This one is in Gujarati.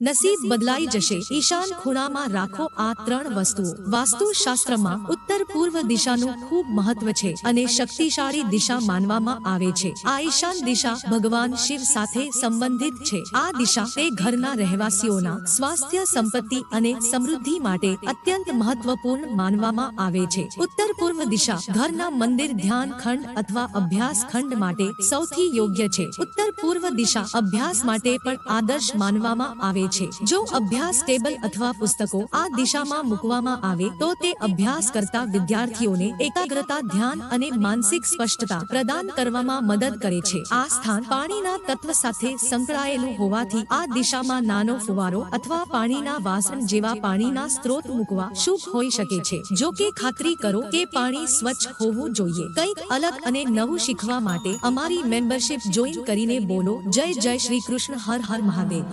નસીબ બદલાઈ જશે. ઈશાન ખૂણામાં રાખો આ ત્રણ વસ્તુઓ. વાસ્તુશાસ્ત્રમાં ઉત્તર પૂર્વ દિશાનું ખૂબ મહત્વ છે અને શક્તિશાળી દિશા માનવામાં આવે છે. આ ઈશાન દિશા ભગવાન શિવ સાથે સંબંધિત છે. આ દિશા તે ઘરના રહેવાસીઓના સ્વાસ્થ્ય, સંપત્તિ અને સમૃદ્ધિ માટે અત્યંત મહત્વપૂર્ણ માનવામાં આવે છે. ઉત્તર પૂર્વ દિશા ઘરના મંદિર, ધ્યાન ખંડ અથવા અભ્યાસ ખંડ માટે સૌથી યોગ્ય છે. ઉત્તર પૂર્વ દિશા અભ્યાસ માટે પણ આદર્શ માનવામાં આવે છે. જો અભ્યાસ ટેબલ અથવા પુસ્તકો આ દિશામાં મૂકવામાં આવે, તો તે અભ્યાસ કરતા વિદ્યાર્થીઓને એકાગ્રતા, ધ્યાન અને માનસિક સ્પષ્ટતા પ્રદાન કરવામાં મદદ કરે છે. આ સ્થાન પાણીના તત્વ સાથે સંકળાયેલું હોવાથી આ દિશામાં નાનો ફુવારો અથવા પાણીના વાસણ જેવા પાણીના સ્ત્રોત મૂકવા શુભ હોઈ શકે છે. જો કે ખાતરી કરો કે પાણી સ્વચ્છ હોવું જોઈએ. કંઈક અલગ અને નવું શીખવા માટે અમારી મેમ્બરશિપ જોઈન કરીને બોલો. જય જય શ્રી કૃષ્ણ. હર હર મહાદેવ.